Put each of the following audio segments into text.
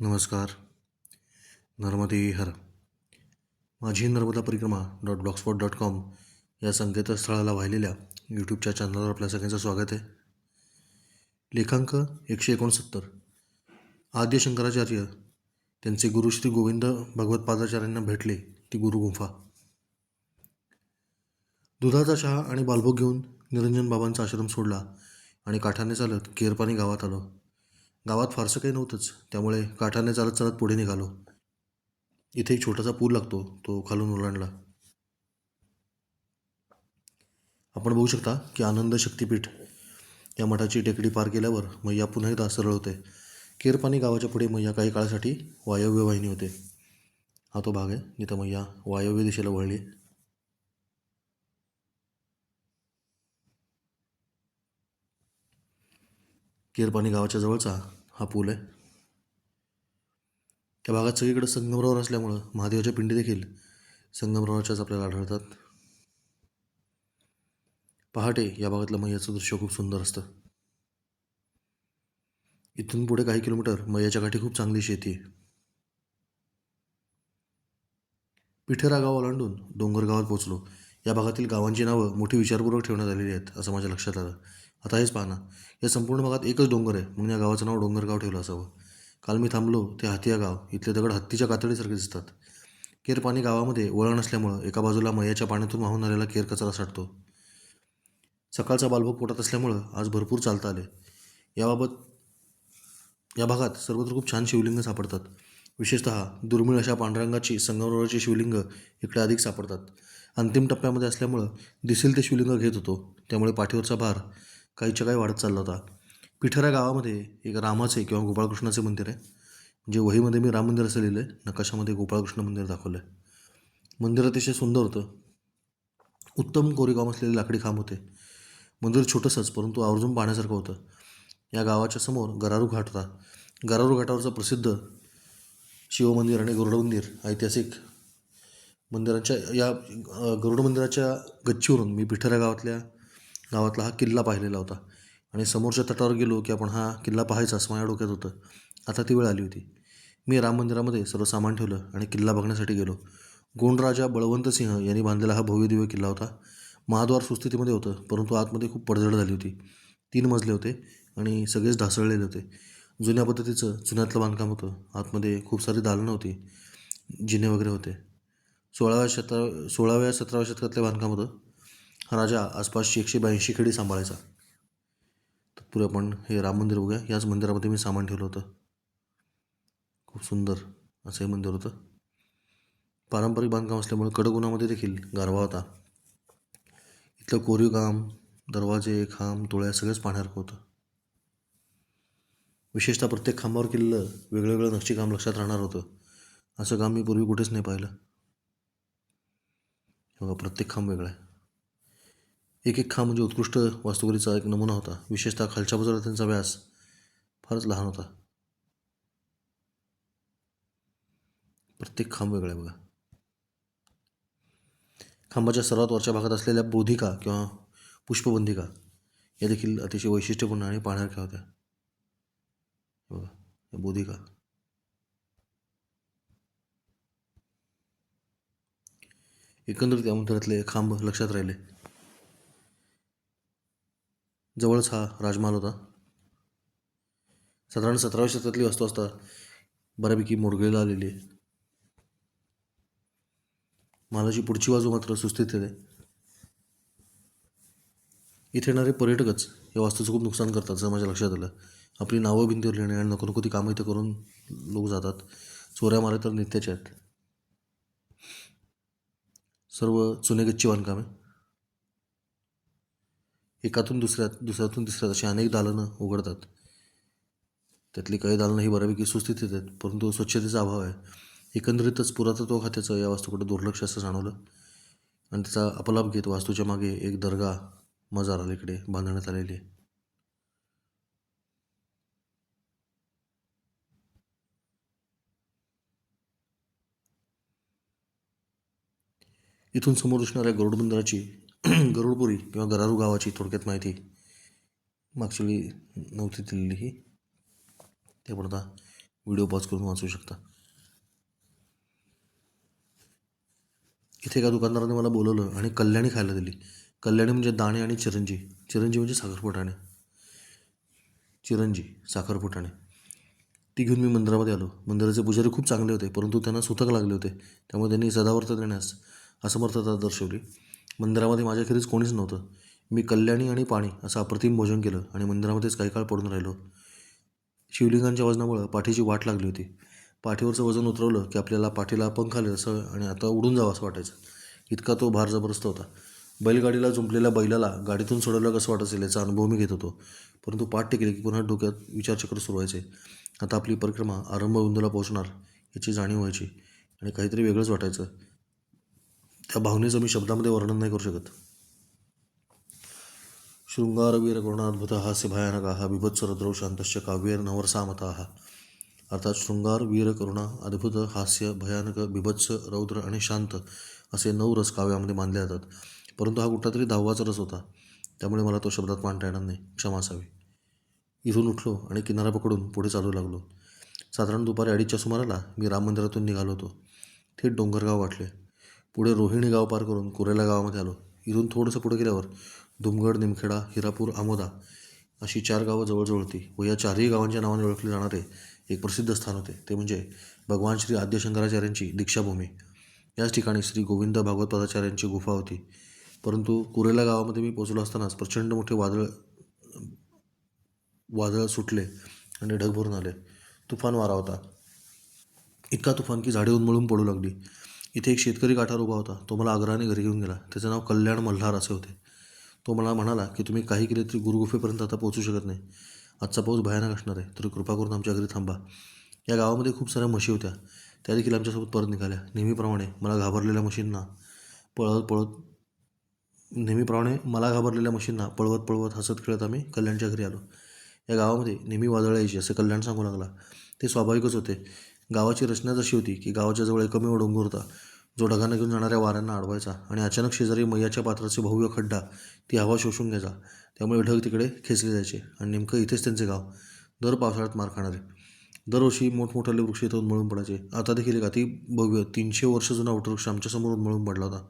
नमस्कार. नर्मदे हर. माझी नर्मदा परिक्रमा डॉट ब्लॉगस्पॉट डॉट कॉम या संकेतस्थळाला वाहिलेल्या यूट्यूबच्या चॅनलवर आपल्या सगळ्यांचं स्वागत आहे. लेखांक एकशे एकोणसत्तर. आद्य शंकराचार्य त्यांचे गुरु श्री गोविंद भगवत पादाचार्यांना भेटले ती गुरुगुंफा दुधाचा चहा आणि बालभोग घेऊन निरंजन बाबांचा आश्रम सोडला आणि काठाने चालत केरपाणी गावात आलो. गावात फारसं काही नव्हतंच. त्यामुळे काठाने चालत चालत पुढे निघालो. इथे एक छोटासा पूल लागतो तो खालून ओलांडला. आपण बघू शकता की आनंद शक्तीपीठ या मठाची टेकडी पार केल्यावर मैया पुन्हा एकदा सरळ होते. केरपाणी गावाच्या पुढे मैया काही काळासाठी वायव्य वाहिनी होते. हा तो भाग आहे जिथं मैया वायव्य दिशेला वळली. केरपाणी गावाच्या जवळचा हा पूल आहे. त्या भागात सगळीकडे संगमरवर असल्यामुळं महादेवाच्या पिंडी देखील संगमरवरच्याच आपल्याला आढळतात. पहाटे या भागातलं मैयाचं दृश्य खूप सुंदर असतं. इथून पुढे काही किलोमीटर मैयाच्या काठी खूप चांगली शेती आहे. पिठेरा गाव ओलांडून डोंगर गावात पोहोचलो. या भागातील गावांची नावं मोठी विचारपूर्वक ठेवण्यात आलेली आहेत असं माझ्या लक्षात आलं. आता हेच पाहना या संपूर्ण भागात एकच डोंगर आहे म्हणून या गावाचं नाव डोंगरगाव ठेवलं असावं. काल मी थांबलो ते हातिया गाव. इथले दगड हत्तीच्या कातडीसारखे दिसतात. केरपाणी गावामध्ये वळण असल्यामुळं एका बाजूला मैयाच्या पाण्यातून वाहून आलेला केर कचरा साठतो. सकाळचा बालभोग पोटात असल्यामुळं आज भरपूर चालता आले. याबाबत या भागात सर्वत्र खूप छान शिवलिंग सापडतात. विशेषतः दुर्मिळ अशा पांढरंगाची संगमरवरची शिवलिंग इकडे अधिक सापडतात. अंतिम टप्प्यामध्ये असल्यामुळं दिसेल ते शिवलिंग घेत होतो. त्यामुळे पाठीवरचा भार काहीच्या काही वाढत चालला होता. पिठरा गावामध्ये एक रामाचे किंवा गोपाळकृष्णाचे मंदिर आहे. म्हणजे वहीमध्ये मी राम मंदिर असं लिहिलं आहे नकाशामध्ये गोपाळकृष्ण मंदिर दाखवलं आहे मंदिर अतिशय सुंदर होतं. उत्तम कोरीगाव असलेले लाकडी खांब होते. मंदिर छोटंसंच परंतु आवर्जून पाहण्यासारखं होतं. या गावाच्या समोर गरारू घाट होता. गरारू घाटावरचं प्रसिद्ध शिवमंदिर आणि गरुड मंदिर ऐतिहासिक मंदिरांच्या या गरुड मंदिराच्या गच्चीवरून मी पिठरा गावातल्या गावातला हा किल्ला पाहिलेला होता. आणि समोरच्या तटावर गेलो की आपण हा किल्ला पाहायचा माझ्या डोक्यात होतं. आता ती वेळ आली होती. मी राम मंदिरामध्ये सर्व सामान ठेवलं आणि किल्ला बघण्यासाठी गेलो. गोंडराजा बळवंतसिंह यांनी बांधलेला हा भव्यदिव्य किल्ला होता. महाद्वार सुस्थितीमध्ये होतं परंतु आतमध्ये खूप पडझड झाली होती. तीन मजले होते आणि सगळेच ढासळलेले होते. जुन्या पद्धतीचं जुन्यातलं बांधकाम होतं. आतमध्ये खूप सारी दालनं होती जिने वगैरे होते. सोळाव्या शतरा सोळाव्या सतराव्या शतकातलं बांधकाम होतं. हा राजा आसपासची एकशे ब्याऐंशी खेडी सांभाळायचा. तत्पूर्वी आपण हे राम मंदिर बघूया. याच मंदिरामध्ये मी सामान ठेवलं होतं. खूप सुंदर असं हे मंदिर होतं. पारंपरिक बांधकाम असल्यामुळे कडक उन्हामध्ये देखील गारवा होता. इथलं कोरीव काम दरवाजे खांब तुळ्या सगळंच पाहण्यासारखं होतं. विशेषतः प्रत्येक खांबावर केलेलं वेगळं वेगळं नक्षीकाम लक्षात राहणार होतं. असं काम मी पूर्वी कुठेच नाही पाहिलं. बघा प्रत्येक खांब वेगळा आहे. एक एक खांब म्हणजे उत्कृष्ट वास्तुकलेचा एक नमुना होता. विशेषतः खालच्या बाजूला त्यांचा व्यास फारच लहान होता. प्रत्येक खांब वेगळा बघा. खांबाच्या सर्वात वरच्या भागात असलेल्या बोधिका किंवा पुष्पबंधिका या देखील अतिशय वैशिष्ट्यपूर्ण आणि पाहण्यासारख्या होत्या. बघा या बोधिका. एकंदरीत या मंदिरातले खांब लक्षात राहिले. जवळच हा राजमहाल होता. साधारण सतराव्या शतकातली वास्तू असता. बऱ्यापैकी मोडगळीला आलेली आहे. महालाची पुढची बाजू मात्र सुस्थित आहे. इथे येणारे पर्यटकच या वास्तूचं खूप नुकसान करतात असं माझ्या लक्षात आलं. आपली नावं भिंतीवर लिहिणे आणि नको नको ती कामं इथे करून लोक जातात. चोऱ्या मारे तर नित्याच्या आहेत. सर्व चुनेगच्ची बांधकामे एकातून दुसऱ्यात दुसऱ्यातून तिसऱ्यात अशी अनेक दालनं उघडतात. त्यातली काही दालनं ही बऱ्यापैकी सुस्थितीत आहेत परंतु स्वच्छतेचा अभाव आहे. एकंदरीतच पुरातत्व खात्याचं या वास्तूकडे दुर्लक्ष असं जाणवलं. आणि त्याचा अपलाप घेत वास्तूच्या मागे एक दर्गा मजार अलीकडे बांधण्यात आलेली आहे. इथून समोर दिसणाऱ्या गरुड मंदिराची गरुडपुरी किंवा गरारू गावाची थोडक्यात माहिती मागच्या नव्हती दिलेली ही. ते पण आता व्हिडिओ पॉज करून वाचू शकता. इथे एका दुकानदाराने मला बोलवलं आणि कल्याणी खायला दिली. कल्याणी म्हणजे दाणे आणि चिरंजी. चिरंजी म्हणजे साखरपुटाणे. चिरंजी साखरपुटाणे. ती घेऊन मी मंदिरामध्ये आलो. मंदिराचे पुजारी खूप चांगले होते परंतु त्यांना सुतक लागले होते. त्यामुळे त्यांनी सदावर्त देण्यास असमर्थता दर्शवली. मंदिरामध्ये माझ्याखेरीज कोणीच नव्हतं. मी कल्याणी आणि पाणी असं अप्रतिम भोजन केलं आणि मंदिरामध्येच काही काळ पडून राहिलो. शिवलिंगांच्या वजनामुळं पाठीची वाट लागली होती. पाठीवरचं वजन उतरवलं की आपल्याला पाठीला पंख आले असं आणि आता उडून जावं असं वाटायचं. इतका तो भार जबरदस्त होता. बैलगाडीला जुंपलेल्या बैलाला गाडीतून सोडवलं कसं वाटत असेल याचा अनुभव मी घेत होतो. परंतु पाठ टेकले की पुन्हा डोक्यात विचारचक्र सुरू व्हायचे. आता आपली परिक्रमा आरंभबिंदूला पोहोचणार याची जाणीव व्हायची आणि काहीतरी वेगळंच वाटायचं. त्या भावनेचं मी शब्दामध्ये वर्णन नाही करू शकत. शृंगारवीर करुणाद्भुत हास्य भयानक हा बिभत्स शांतश्च काव्येर नवरसामता हा अर्थात शृंगार वीर करुणा अद्भुत हास्य भयानक बिभत्स रौद्र आणि शांत असे नऊ रस काव्यामध्ये मानले जातात. परंतु हा कुठला तरी दहावाचा रस होता. त्यामुळे मला तो शब्दात मांडता येणार नाही. क्षमा असावी. इथून उठलो आणि किनारा पकडून पुढे चालू लागलो. साधारण दुपारी अडीचच्या सुमाराला मी राम मंदिरातून निघालो होतो. थेट डोंगरगाव वाटले. पुढे रोहिणी गाव पार करून कुरेला गावामध्ये आलो. इथून थोडंसं पुढे गेल्यावर धुमगड निमखेडा हिरापूर आमोदा अशी चार गावं जवळजवळ होती व या चारही गावांच्या नावाने ओळखले जाणारे एक प्रसिद्ध स्थान होते. ते म्हणजे भगवान श्री आद्यशंकराचार्यांची दीक्षाभूमी. याच ठिकाणी श्री गोविंद भागवत पदाचार्यांची गुफा होती. परंतु कुरेला गावामध्ये मी पोचलो असतानाच प्रचंड मोठे वादळ वादळ सुटले आणि ढग भरून आले. तुफान वारा होता. इतका तुफान की झाडे उन्मळून पडू लागली. इथे एक शेतकरी काठावर उभा होता. तो मला आग्रहाने घरी घेऊन गेला. त्याचं नाव कल्याण मल्हार असे होते. तो मला म्हणाला की तुम्ही काही केले तरी गुरुगुफेपर्यंत आता पोहोचू शकत नाही. आजचा पाऊस भयानक असणार आहे. तरी कृपा करून आमच्या घरी थांबा. या गावामध्ये खूप साऱ्या म्हशी होत्या. त्या देखील आमच्यासोबत परत निघाल्या. नेहमीप्रमाणे मला घाबरलेल्या म्हशींना पळत पळत नेहमीप्रमाणे मला घाबरलेल्या म्हशींना पळवत पळवत हसत खेळत आम्ही कल्याणच्या घरी आलो. या गावामध्ये नेहमी वादळ यायची असं कल्याण सांगू लागला. ते स्वाभाविकच होते. गावाची रचना जशी होती की गावाच्या जवळ एकमेव डोंगर होता जो ढगांना घेऊन जाणाऱ्या वाऱ्यांना अडवायचा आणि अचानक शेजारी मैयाच्या पात्राचे भव्य खड्डा ती हवा शोषून घ्यायचा. त्यामुळे ढग तिकडे खेचले जायचे आणि नेमकं इथेच त्यांचे गाव दर पावसाळ्यात मार खाणारे. दरवर्षी मोठमोठाले वृक्ष इथं उन्मळून पडायचे. आता देखील एक अति भव्य तीनशे वर्ष जुना वटवृक्ष आमच्यासमोर उन्मळून पडला होता.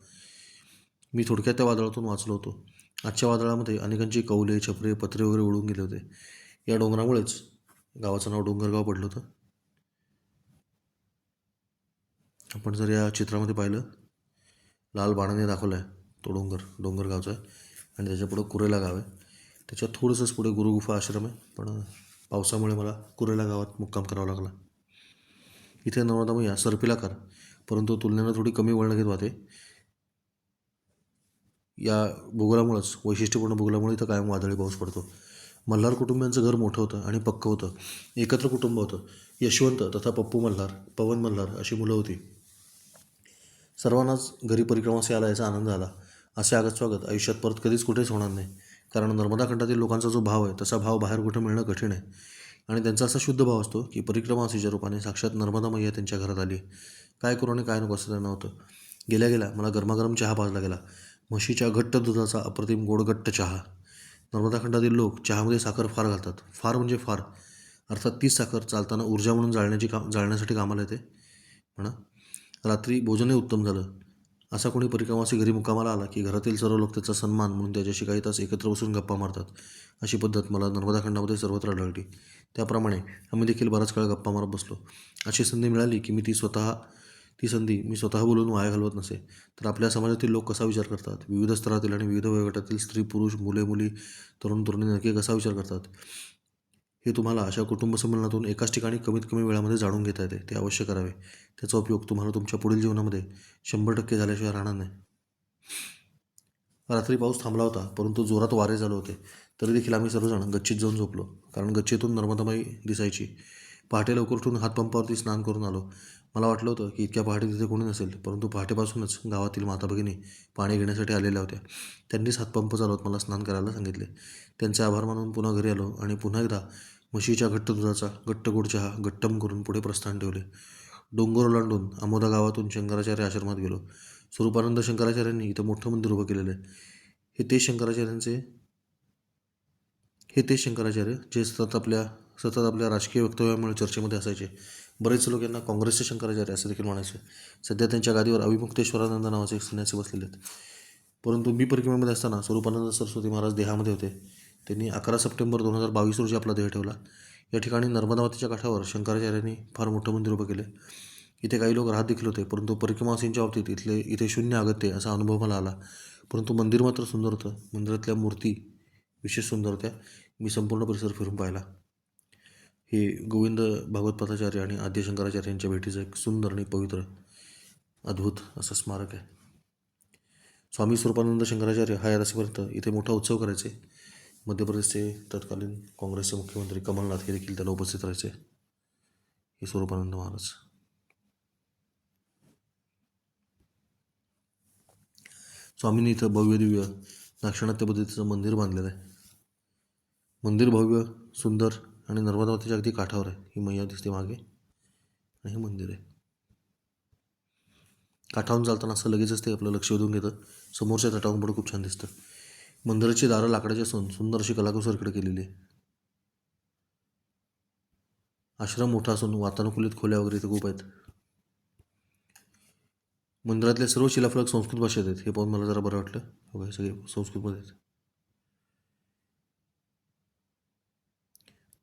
मी थोडक्यात त्या वादळातून वाचलो होतो. आजच्या वादळामध्ये अनेकांची कौले छपरे पत्रे वगैरे उडून गेले होते. या डोंगरामुळेच गावाचं नाव डोंगरगाव पडलं होतं. आपण जर या चित्रामध्ये पाहिलं लाल बाणाने दाखवला आहे तो डोंगर डोंगर गावचा आहे. आणि त्याच्यापुढं कुरेला गाव आहे. त्याच्या थोडंसंच पुढे गुरुगुफा आश्रम आहे पण पावसामुळे मला कुरेला गावात मुक्काम करावा लागला. इथे नर्मदा मैया सरपिलाकार. परंतु तुलनेनं थोडी कमी वळण घेत वाहते. या भूगोलामुळंच वैशिष्ट्यपूर्ण भूगोलामुळे इथं कायम वादळी पाऊस पडतो. मल्हार कुटुंबियांचं घर मोठं होतं आणि पक्कं होतं. एकत्र कुटुंब होतं. यशवंत तथा पप्पू मल्हार पवन मल्हार अशी मुलं होती. सर्वांनाच घरी परिक्रमास यायला याचा आनंद झाला. असे आगत स्वागत आयुष्यात परत कधीच कुठेच होणार नाही. कारण नर्मदा खंडातील लोकांचा जो भाव आहे तसा भाव बाहेर कुठे मिळणं कठीण आहे. आणि त्यांचा असा शुद्ध भाव असतो की परिक्रमासीच्या रूपाने साक्षात नर्मदा मैया त्यांच्या घरात आली काय करू आणि काय नको असं त्यांना होतं. गेल्या गेल्या मला गरमागरम चहा पाजला गेला. म्हशीच्या घट्ट दुधाचा अप्रतिम गोडगट्ट चहा. नर्मदा खंडातील लोक चहामध्ये साखर फार घालतात. फार म्हणजे फार. अर्थात तीच साखर चालताना ऊर्जा म्हणून जाळण्याची काम जाळण्यासाठी कामाला येते. म्हणा. रात्री भोजनही उत्तम झालं. असा कोणी परिक्रमासी घरी मुकामाला आला की घरातील सर्व लोक त्याचा सन्मान म्हणून त्याच्याशी काही तास एकत्र बसून गप्पा मारतात. अशी पद्धत मला नर्मदा खंडामध्ये सर्वत्र आढळली. त्याप्रमाणे आम्ही देखील बराच काळ गप्पा मारत बसलो. अशी संधी मिळाली की मी ती स्वतः ती संधी मी स्वतः बोलून वाया घालवत नसे. तर आपल्या समाजातील लोक कसा विचार करतात? विविध स्तरातील आणि विविध वयोगटातील स्त्री पुरुष मुले मुली तरुण तरुणी नक्की कसा विचार करतात? हे तुम्हाला अशा कुटुंब संमेलनातून एकाच ठिकाणी कमीत कमी वेळामध्ये जाणून घेता येते. ते अवश्य करावे. त्याचा उपयोग तुम्हाला तुमच्या पुढील जीवनामध्ये शंभर टक्के झाल्याशिवाय राहणार नाही. रात्री पाऊस थांबला होता परंतु जोरात वारे झाले होते. तरी देखील आम्ही सर्वजण गच्चीत जाऊन झोपलो कारण गच्चीतून नर्मदाबाई दिसायची. पहाटे लवकर उठून हातपंपावरती स्नान करून आलो. मला वाटलं होतं की इतक्या पहाटे तिथे कोणी नसेल परंतु पहाटेपासूनच गावातील माता भगिनी पाणी घेण्यासाठी आलेल्या होत्या. त्यांनीच हातपंप चालवत मला स्नान करायला सांगितले. त्यांचे आभार मानून पुन्हा घरी आलो आणि पुन्हा एकदा म्हशीच्या घट्ट दुधाचा घट्ट गोड चहा घट्टम करून पुढे प्रस्थान ठेवले. डोंगर ओलांडून आमोदा गावातून शंकराचार्य आश्रमात गेलो. स्वरूपानंद शंकराचार्यांनी इथं मोठं मंदिर उभं केलेलं आहे. हे तेच शंकराचार्यांचे हे तेच शंकराचार्य जे सतत आपल्या सतत आपल्या राजकीय वक्तव्यामुळे चर्चेमध्ये असायचे. बरेच लोक यांना काँग्रेसचे शंकराचार्य असं देखील म्हणायचे. सध्या त्यांच्या गादीवर अविमुक्तेश्वरानंद नावाचे एक संन्यासी बसलेले आहेत. परंतु मी परिक्रमेमध्ये असताना स्वरूपानंद सरस्वती महाराज देहामध्ये होते. त्यांनी अकरा सप्टेंबर दोन हजार बावीस रोजी आपला देह ठेवला. या ठिकाणी नर्मदावतीच्या काठावर शंकराचार्यांनी फार मोठं मंदिर उभं केले. इथे काही लोक राहत देखील होते परंतु परिक्रमासींच्या बाबतीत इथले इथे शून्य अगत्य असा अनुभव मला आला. परंतु मंदिर मात्र सुंदर होतं. मंदिरातल्या मूर्ती विशेष सुंदर होत्या. मी संपूर्ण परिसर फिरून पाहिला. हे गोविंद भगवतपथाचार्य आणि आद्य शंकराचार्य यांच्या भेटीचं एक सुंदर आणि पवित्र अद्भुत असं स्मारक आहे. स्वामी स्वरूपानंद शंकराचार्य हा असेपर्यंत इथे मोठा उत्सव करायचे. मध्य प्रदेशचे तत्कालीन काँग्रेसचे मुख्यमंत्री कमलनाथ हे देखील त्याला उपस्थित राहायचे. हे स्वरूपानंद महाराज. स्वामींनी इथं भव्य दिव्य दाक्षिणात्य पद्धतीचं मंदिर बांधलेलं आहे. मंदिर भव्य सुंदर आणि नर्मदा मातेच्या अगदी काठावर आहे. ही मैया दिसते मागे आणि हे मंदिर आहे. काठावरून चालताना असं लगेचच ते आपलं लक्ष वेधून घेतं. समोरच्या तटावरून पण खूप छान दिसतं. मंदिराची दारं लाकडाची असून सुंदर अशी कलाकुसरकडे केलेली आहे. आश्रम मोठा असून वातानुकूलित खोल्या वगैरे इथे खूप आहेत. मंदिरातले सर्व शिलाफलक संस्कृत भाषेत आहेत. हे पाहून मला जरा बरं वाटलं. बघा हे सगळे संस्कृतमध्ये आहेत.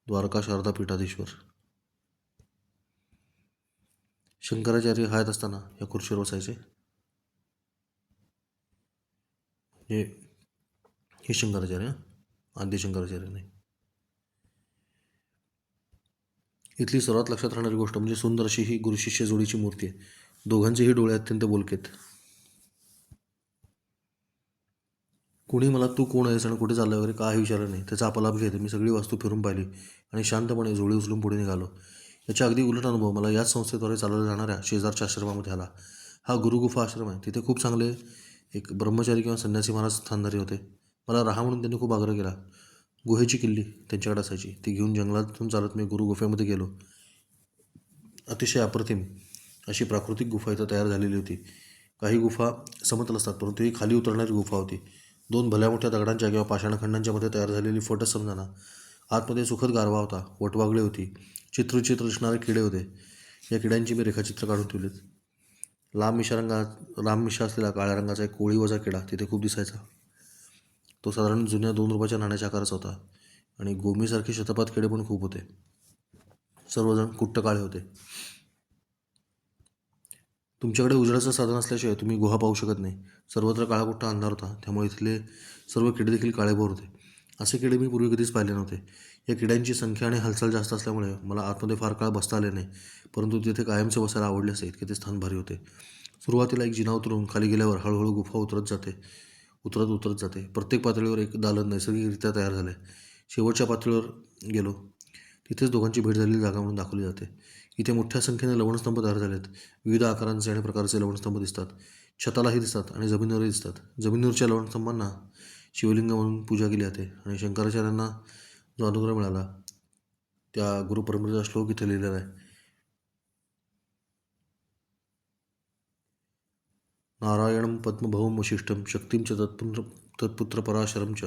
द्वारका शारदा पीठाधीश्वर. शंकराचार्य हयात असताना या खुर्शीवर बसायचे. हे हे शंकराचार्य आद्य शंकराचार्य नाही इथली सर्वात लक्षात राहणारी गोष्ट म्हणजे सुंदर अशी ही गुरुशिष्य जोडीची मूर्ती आहे. दोघांचेही डोळे अत्यंत बोलकेत. कोणी मला तू कोण आहेस आणि कुठे चाललं वगैरे काही विचारलं नाही. त्याचा अपलाप घेत मी सगळी वास्तू फिरून पाहिली आणि शांतपणे झोळी उचलून पुढे निघालो. याच्या अगदी उलट अनुभव मला याच संस्थेद्वारे चालवल्या जाणाऱ्या शेजारच्या आश्रमामध्ये आला. हा गुरुगुफा आश्रम आहे. तिथे खूप चांगले एक ब्रह्मचारी किंवा संन्यासी महाराज स्थानधारी होते. मला राहा म्हणून त्यांनी खूप आग्रह केला. गुहेची किल्ली त्यांच्याकडे असायची. ती घेऊन जंगलातून चालत मी गुरु गुफेमध्ये गेलो. अतिशय अप्रतिम अशी प्राकृतिक गुफा इथं तयार झालेली होती. काही गुफा समतल असतात परंतु ही खाली उतरणारी गुफा होती. दोन भल्या मोठ्या दगडांच्या किंवा पाषाणखंडांच्या मध्ये तयार झालेली फटच समजाना. आतमध्ये सुखद गारवा होता वटवागळे होती. चित्रचित्र दिसणारे किडे होते. या किड्यांची मी रेखाचित्र काढून ठेवलीत. लांब मिशा रंगात लांब मिशा असलेला काळ्या रंगाचा एक कोळी वजा किडा तिथे खूप दिसायचा. तो साधारण जुन्या दोन रुपयाच्या नाण्याच्या आकाराचा होता आणि गोमीसारखे शतपात किडे पण खूप होते. सर्वजण कुट्ट काळे होते. तुमच्याकडे उजेडाचं साधन असल्याशिवाय तुम्ही गुहा पाहू शकत नाही. सर्वत्र काळाकुट्टा अंधार होता. त्यामुळे इथले सर्व किडे देखील काळेभोर होते. असे किडे मी पूर्वी कधीच पाहिले नव्हते. या किड्यांची संख्या आणि हालचाल जास्त असल्यामुळे मला आतमध्ये फार काळ बसता आले नाही. परंतु तिथे कायमचे बसायला आवडले असे इतके ते स्थान भारी होते. सुरुवातीला एक जिना उतरून खाली गेल्यावर हळूहळू गुफा उतरत जाते. उतरत उतरत जाते. प्रत्येक पातळीवर एक दालन नैसर्गिकरित्या तयार झाले शेवटच्या पातळीवर गेलो तिथेच दोघांची भेट झालेली जागा म्हणून दाखवली जाते. इथे मोठ्या संख्येने लवणस्तंभ तयार झाले आहेत विविध आकारांचे आणि प्रकारचे लवणस्तंभ दिसतात. छतालाही दिसतात आणि जमिनीवरही दिसतात. जमिनीवरच्या लवणस्तंभांना शिवलिंग म्हणून पूजा केली जाते आणि शंकराचार्यांना जो अनुग्रह मिळाला त्या गुरुपरंपरेचा श्लोक इथे लिहिलेला आहे. नारायणं पद्मभवं वशिष्ठं शक्तिं च तत्पुत्र तत्पुत्रपराशरं च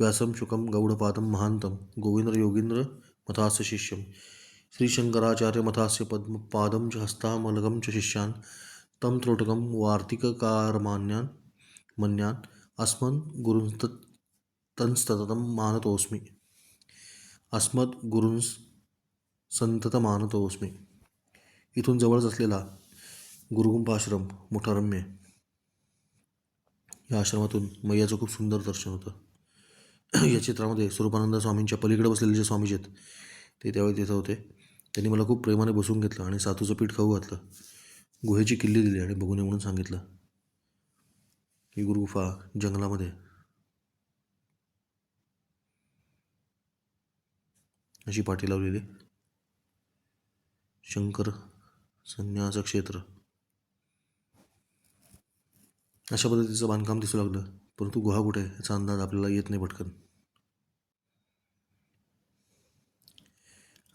व्यासं शुकं गौडपादं महान्तं गोविन्दयोगीन्द्रमथास्य शिष्यं। श्रीशङ्कराचार्यमथास्य पद्मपादं च हस्तामलगं च शिष्यान्। तं त्रोटकं वार्तिककारमान्यान् मन्यान्। अस्मन् गुरुंस्त तंस्ततं मानतोऽस्मि। अस्मत् गुरुंस संतत मानतोस्मी इथून जवळच असलेला गुरुगुंपाश्रम मोठा रम्य या आश्रमातून मैयाचं खूप सुंदर दर्शन होतं. या चित्रामध्ये स्वरूपानंद स्वामींच्या पलीकडे बसलेले जे स्वामीजी आहेत ते त्यावेळी तिथं होते. त्यांनी मला खूप प्रेमाने बसून घेतलं आणि सातूचं पीठ खाऊ घातलं. गुहेची किल्ली दिली आणि बघून म्हणून सांगितलं ही गुरुगुफा जंगलामध्ये अशी पाठी लावलेली. शंकर संन्यास क्षेत्र अशा पद्धतीचं बांधकाम दिसू लागलं परंतु गुहा कुठे आहे? याचा अंदाज आपल्याला येत नाही पटकन.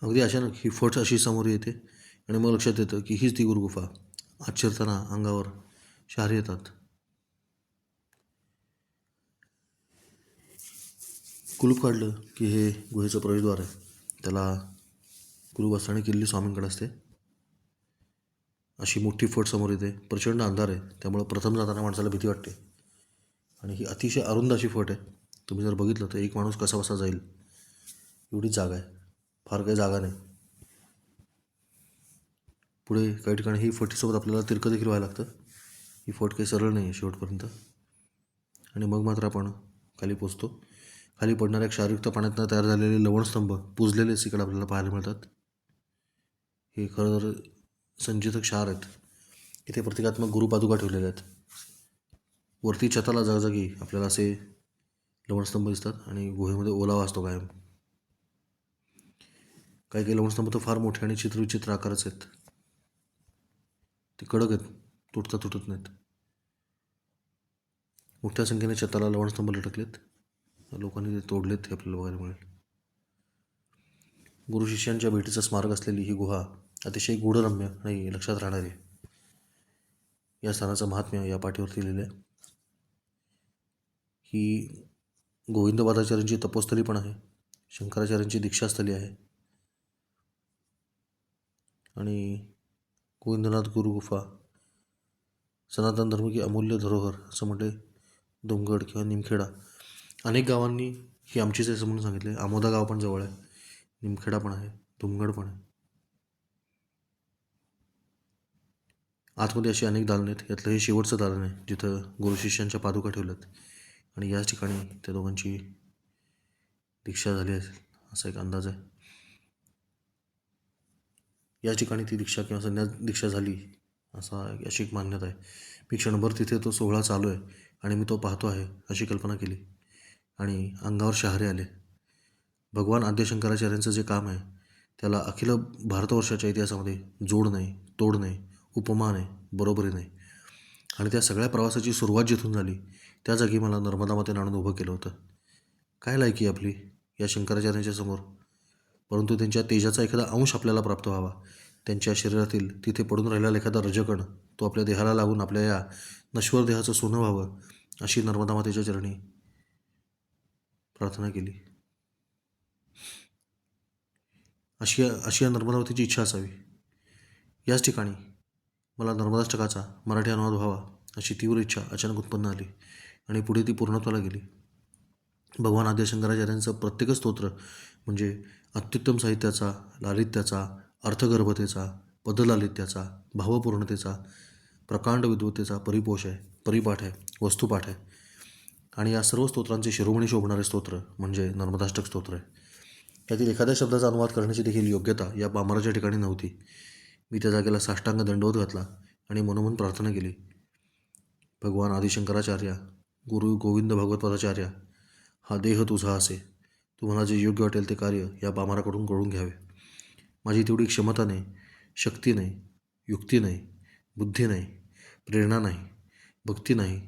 अगदी अचानक ही फट अशी समोर येते आणि मग लक्षात येतं की हीच ती गुरुगुफा. आत अंगावर शहारे येतात. कुलूप काढलं की हे गुहेचं प्रवेशद्वार आहे. त्याला गुरुबस्थानी किल्ली स्वामींकडे असते. अशी मोठी फट समोर येते. प्रचंड अंधार आहे. त्यामुळं प्रथम जाताना माणसाला भीती वाटते. आणि ही अतिशय अरुंद अशी फट आहे. तुम्ही जर बघितलं तर एक माणूस कसा बसा जाईल. एवढीच जागा आहे. फार काही जागा नाही. पुढे काही ठिकाणी ही फटीसोबत आपल्याला तिरकं देखील व्हायला लागतं. ही फट काही सरळ नाही आहे शेवटपर्यंत. आणि मग मात्र आपण खाली पोचतो. खाली पडणाऱ्या क्षारयुक्त पाण्यातनं तयार झालेले लवणस्तंभ पुजलेले इकडे आपल्याला पाहायला मिळतात. हे खरं तर संजीतक क्षार आहेत. इथे प्रतिकात्मक गुरुपादुका ठेवलेल्या आहेत. वरती छताला जागजागी आपल्याला असे लवणस्तंभ दिसतात आणि गुहेमध्ये ओलावा असतो कायम. काही काही लवणस्तंभ तर फार मोठे आणि चित्रविचित्र आकारच आहेत. ते कडक आहेत. तुटता तुटत नाहीत. मोठ्या संख्येने छताला लवणस्तंभ लटकलेत. लोकांनी ते तोडलेत हे आपल्याला बघायला मिळेल. गुरु शिष्यांच्या भेटीचं स्मारक असलेली ही गुहा अतिशय गूढरम्य आणि लक्षात राहणारी या सणाचं महात्म्य या पाठीवरती लिहिलं आहे ही गोविंदबादाचार्यांची तपोस्थली पण आहे. शंकराचार्यांची दीक्षास्थली आहे. आणि गोविंदनाथ गुरु गुफा सनातन धर्म की अमूल्य धरोहर असं म्हटले डोंगड किंवा निमखेडा. अनेक गावांनी ही आमचीच आहे असं म्हणून सांगितले आमोदा गाव पण जवळ आहे. निमखेडा पण आहे. धुमगड पण आहे. आतमध्ये अशी अनेक दालनं आहेत यातलं हे शेवटचं दालन आहे जिथं गुरु शिष्यांच्या पादुका ठेवल्यात. आणि याच ठिकाणी त्या दोघांची दीक्षा झाली असेल असा एक अंदाज आहे. या ठिकाणी ती दीक्षा किंवा संन्यास दीक्षा झाली असा अशी एक मान्यता आहे. मी क्षणभर तिथे तो सोहळा चालू आहे आणि मी तो पाहतो आहे अशी कल्पना केली. आणि अंगावर शहारे आले. भगवान आद्यशंकराचार्यांचं जे काम आहे त्याला अखिल भारतवर्षाच्या इतिहासामध्ये जोड नाही तोड नाही उपमा नाही बरोबरी नाही आणि त्या सगळ्या प्रवासाची सुरुवात जिथून झाली त्या जागी मला नर्मदा मातेनं आणून उभं केलं होतं. काय लायकी आपली या शंकराचार्यांच्या समोर? परंतु त्यांच्या तेजाचा एखादा अंश आपल्याला प्राप्त व्हावा. त्यांच्या शरीरातील तिथे पडून राहिलेला एखादा रजकण तो आपल्या देहाला लागून आपल्या या नश्वर देहाचं सोनं व्हावं अशी नर्मदा मातेच्या चरणी प्रार्थना केली. अशी अशी या नर्मदावतीची इच्छा असावी. याच ठिकाणी मला नर्मदाष्टकाचा मराठी अनुवाद व्हावा अशी तीव्र इच्छा अचानक उत्पन्न आली आणि पुढे ती पूर्णत्वाला गेली. भगवान आद्य शंकराचार्यांचं प्रत्येकच स्तोत्र म्हणजे अत्युत्तम साहित्याचा लालित्याचा अर्थगर्भतेचा पदलालित्याचा भावपूर्णतेचा प्रकांड विद्वतेचा परिपोष आहे परिपाठ आहे वस्तुपाठ आहे. आणि या सर्व स्तोत्रांचे शिरोमणी शोभणारे स्तोत्र म्हणजे नर्मदाष्टक स्तोत्र आहे. त्यातील एखाद्या शब्दाचा अनुवाद करण्याची देखील योग्यता या पामराच्या ठिकाणी नव्हती. मी त्या जागेला साष्टांग दंडवत घातला आणि मनोमन प्रार्थना केली. भगवान आदिशंकराचार्य गुरु गोविंद भगवतपादाचार्य हा देह तुझा असे. तुम्हाला जे योग्य वाटेल ते कार्य या पामराकडून कळून घ्यावे. माझी तेवढी क्षमता नाही शक्ती नाही युक्ती नाही बुद्धी नाही प्रेरणा नाही भक्ती नाही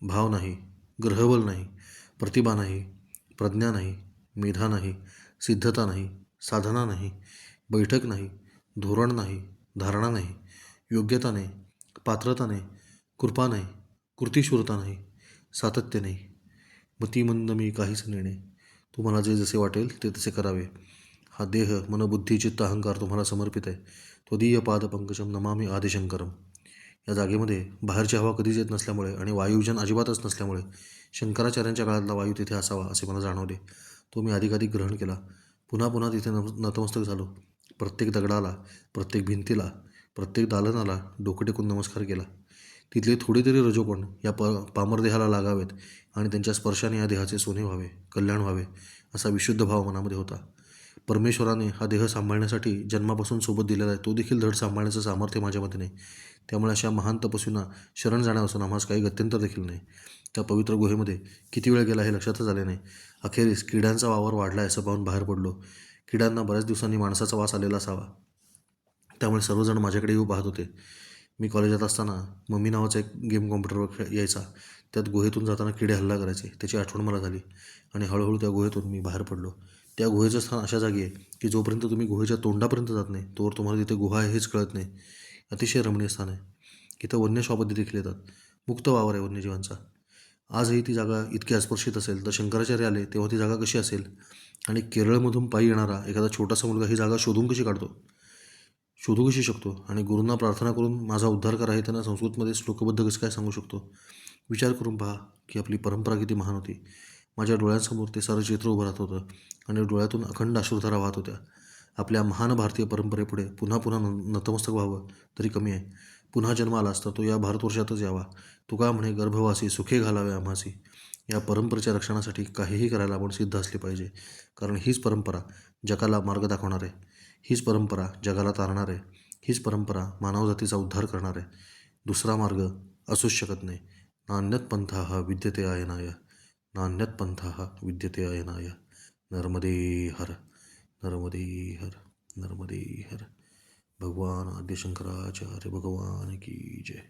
भाव नाही ग्रहबल नाही प्रतिभा नाही प्रज्ञा नाही मेधा नाही सिद्धता नाही साधना नाही बैठक नाही धोरण नाही धारणा नाही योग्यता नाही पात्रता नाही कृपा नाही कृतीशूरता नाही सातत्य नाही. मतिमंद मी काहीच नेणे तुम्हाला जे जसे वाटेल ते तसे करावे. हा देह मनबुद्धी चित्त अहंकार तुम्हाला समर्पित आहे. त्वदीय पादपंकजम नमामी आदिशंकरम. या जागेमध्ये बाहेरची हवा कधीच येत नसल्यामुळे आणि वायुजन अजिबातच नसल्यामुळे शंकराचार्यांच्या काळातला वायू तिथे असावा असे मला जाणवले. तो मी अधिकाधिक ग्रहण केला. पुन्हा पुन्हा तिथे नम नतमस्तक झालो. प्रत्येक दगडाला प्रत्येक भिंतीला प्रत्येक दालनाला डोकं टेकून नमस्कार केला. तिथले थोडे तरी रजोपण या प पामरदेहाला लागावेत आणि त्यांच्या स्पर्शाने या देहाचे सोने व्हावे कल्याण व्हावे असा विशुद्ध भाव मनामध्ये होता. परमेश्वराने हा देह सांभाळण्यासाठी जन्मापासून सोबत दिलेला आहे तो देखील धड सांभाळण्याचं सामर्थ्य माझ्यामध्ये नाही. त्यामुळे अशा महान तपस्वींना शरण जाण्यापासून आम्हाला काही गत्यंतर देखील नाही. त्या पवित्र गुहेमध्ये किती वेळ गेला हे लक्षातच आले नाही. अखेरीस किड्यांचा वावर वाढला आहे असं पाहून बाहेर पडलो. किड्यांना बऱ्याच दिवसांनी माणसाचा वास आलेला असावा. त्यामुळे सर्वजण माझ्याकडे येऊ पाहत होते. मी कॉलेजात असताना मम्मी नावाचा एक गेम कॉम्प्युटरवर खेळ यायचा. त्यात गुहेतून जाताना किडे हल्ला करायचे. त्याची आठवण मला झाली. आणि हळूहळू त्या गुहेतून मी बाहेर पडलो. त्या गुहेचं स्थान अशा जागी आहे की जोपर्यंत तुम्ही गुहेच्या तोंडापर्यंत जात नाही तोवर तुम्हाला तिथे गुहा आहे हेच कळत नाही. अतिशय रमणीय स्थान आहे. इथं वन्य श्वापदी देखील येतात. मुक्त वावर आहे वन्यजीवांचा. आजही ती जागा इतकी अस्पर्शित असेल. तर शंकराचार्य आले तेव्हा ती जागा कशी असेल? आणि केरळमधून पायी येणारा एखादा छोटासा मुलगा ही जागा शोधून कशी काढतो? शोधू कशी शकतो? आणि गुरूंना प्रार्थना करून माझा उद्धार करा हे त्यांना संस्कृतमध्ये श्लोकबद्ध कसं काय सांगू शकतो? विचार करून पहा की आपली परंपरा किती महान होती. माझ्या डोळ्यांसमोर ते सारं चित्र उभं राहत होतं आणि डोळ्यातून अखंड अश्रुधारा वाहत होत्या. आपल्या महान भारतीय परंपरेपुढे पुन्हा पुन्हा न नतमस्तक व्हावं तरी कमी आहे. पुन्हा जन्म आला असता तो या भारतवर्षातच यावा. तुका म्हणे गर्भवासी सुखे घालावे आम्हासी या परंपरेच्या रक्षणासाठी काहीही करायला आपण सिद्ध असले पाहिजे. कारण हीच परंपरा जगाला मार्ग दाखवणार आहे हीच परंपरा जगाला तारणार आहे हीच परंपरा मानवजातीचा उद्धार करणार. आहे दुसरा मार्ग असूच शकत नाही. नान्यत पंथा हा विद्यते आयनाय. नान्यत पंथा हा विद्यते आयनाय. नर्मदे हर नर्मदे हर नर्मदे हर. भगवान आद्यशंकराचार्य भगवान की जय